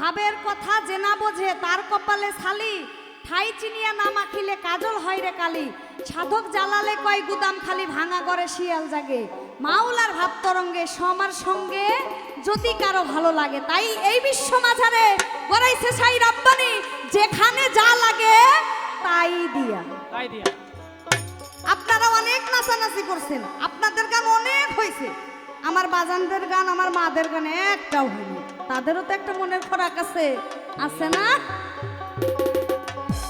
ভাবের কথা যে না বোঝে তার কপালে শালি। ঠাই চিনিয়া না মাখিলে কাজল হয় রে কালি। সাধক জ্বালালে কয় গুদাম খালি ভাঙা করে শিয়াল জাগে। মাওলার ভাব তরঙ্গে সমার সঙ্গে যদি কারও ভালো লাগে তাই এই বিশ্ব মাঝারে গড়াইছে সাই রাব্বানি। যেখানে যা লাগে তাই দিয়া। তাই দিয়া। আপনারা অনেক নাচানাচি করছেন আপনাদের গান অনেক হয়েছে আমার বাজানদের গান আমার মাদের গান একটাও হয়নি। তাদেরও তো একটা মনের খোরাক আছে। আছে না?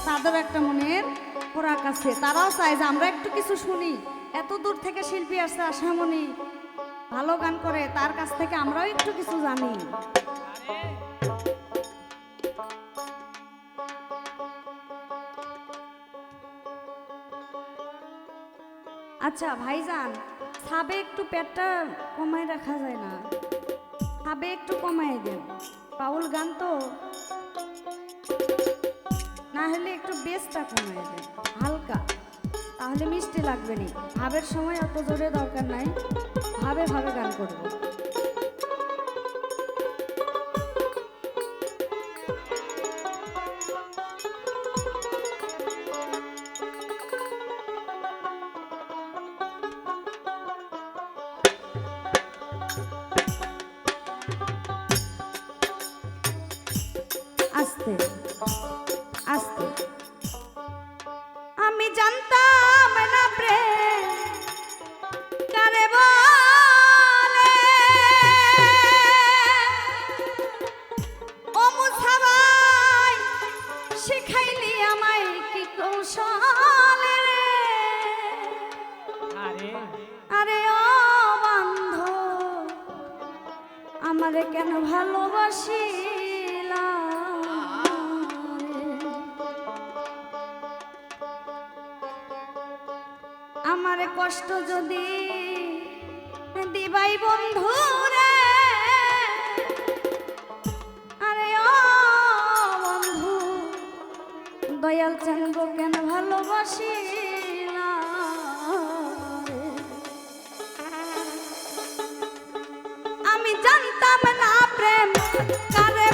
তাদেরও একটা মনের খোরাক আছে। তারাও চায় যে আমরা একটু কিছু শুনি। এত দূর থেকে শিল্পী আসছে আশামণি। ভালো গান করে, তার কাছ থেকে আমরাও একটু কিছু জানি। আচ্ছা ভাইজান সাবে একটু পেটটা কমায় রাখা যায় না। সাবে একটু কমাই দেন। পাউল গান তো না হলে একটু বেসটা কমাই দেন, হালকা। তাহলে মিষ্টি লাগবে নি। ভাবের সময় অত জোরে দরকার নাই। ভাবে ভাবে গান করব। দয়াল চন্দ্র কেন ভালোবাসি না আমি জানতাম না প্রেম কারে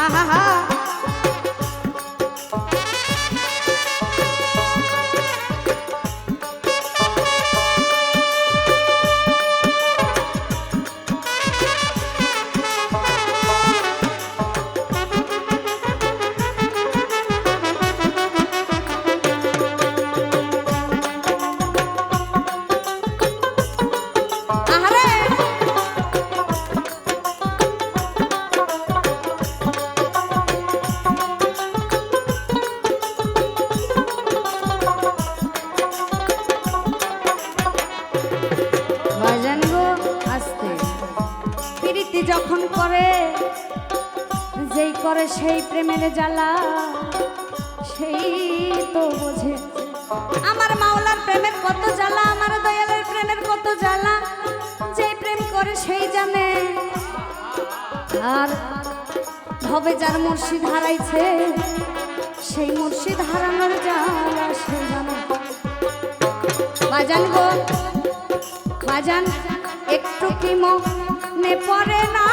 আহা সেই প্রেমের জ্বালা, সেই তো বোঝে। আমার মাওলার প্রেমের কত জ্বালা, আমার দয়ালের প্রেমের কত জ্বালা যে প্রেম করে সেই জানে। আর হবে যার মুর্শিদ হারাইছে, সেই মুর্শিদ হারানোর জ্বালা সে জানে। বাজান গো, বাজান, একটু কি মনে পড়ে না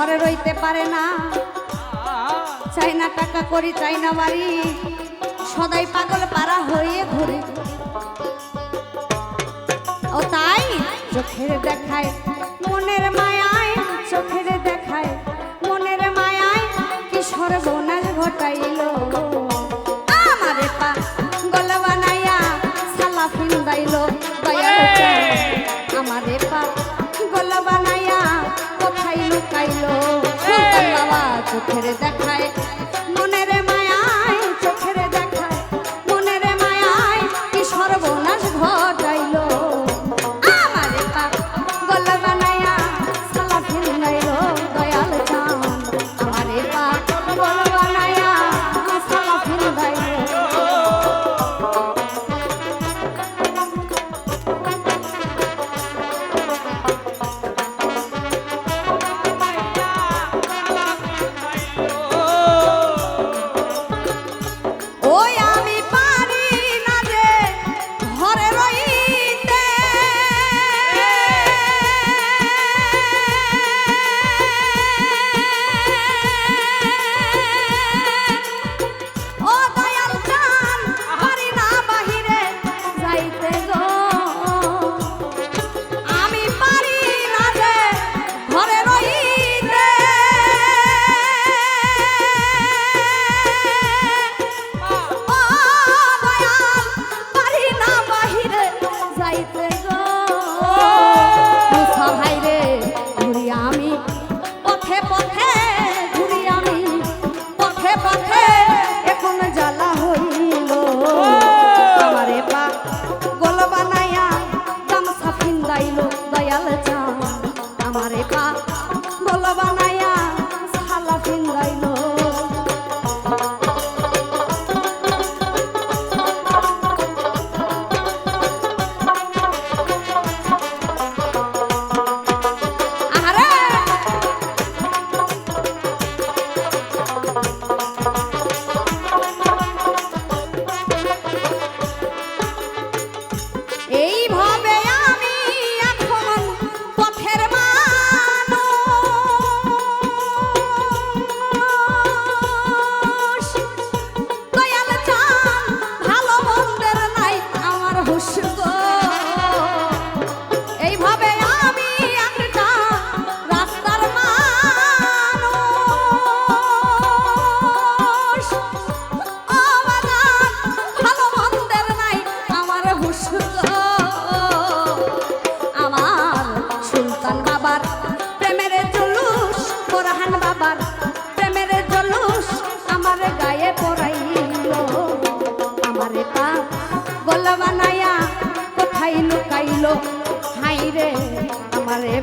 ঘরে রইতে পারে না। চাই না টাকা করি, চাই না বাড়ি। সদাই পাগল পাড়া হয়ে ঘুরে। ও তাই চোখের দেখায়, মনের মায়ায়, চোখের দেখায়। মনের মায়ায় কি সর্ব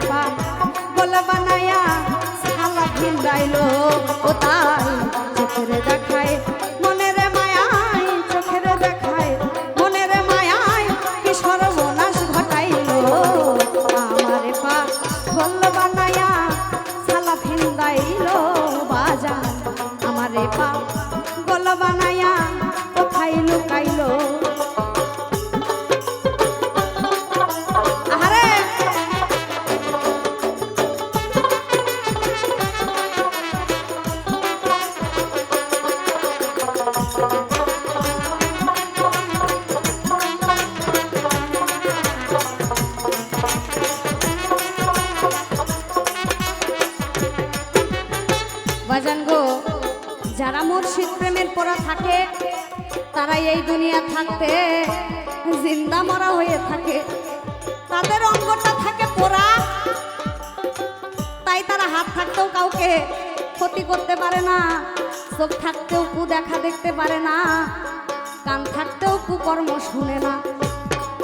পায় বল বানায়া শালা খিন্দাইলো ও তাই। কাউকে ক্ষতি করতে পারে না, চোখ থাকতেও কু দেখা দেখতে পারে না, কান থাকতেও কুকর্ম শুনে না,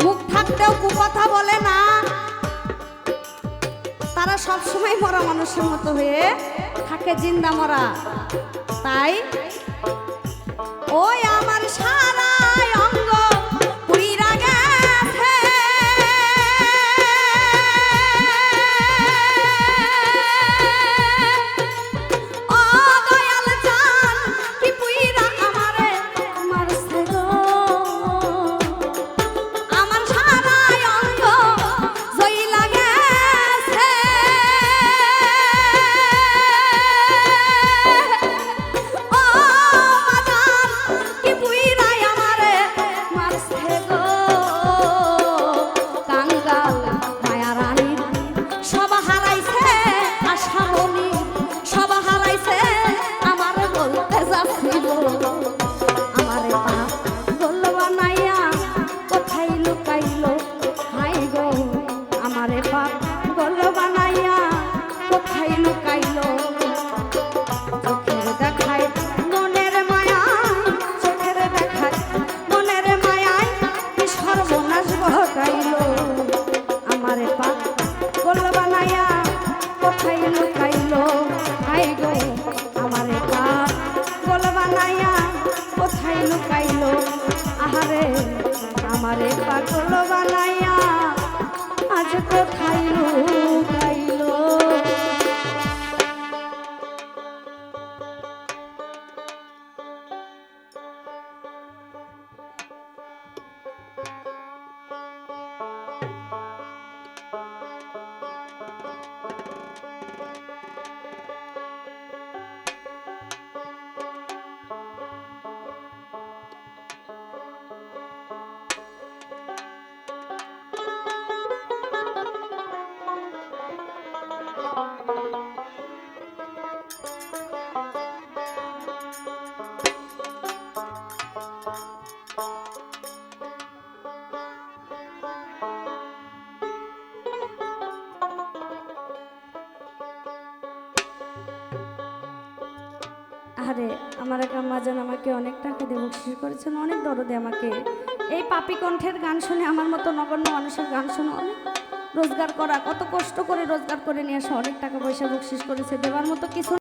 মুখ থাকতেও কুকথা বলে না। তারা সবসময় মরা মানুষের মতো হয়ে থাকে জিন্দা মরা। তাই, ওই আমার সার আরে, আমার এক আম্মাজান আমাকে অনেক টাকা দিয়ে বকশিস করেছেন, অনেক দরদে আমাকে। এই পাপি কণ্ঠের গান শুনে আমার মতো নগণ্য মানুষের গান শুনে অনেক রোজগার করা, কত কষ্ট করে রোজগার করে নিয়ে আসা অনেক টাকা পয়সা বকশিস করেছে দেওয়ার মতো কিছু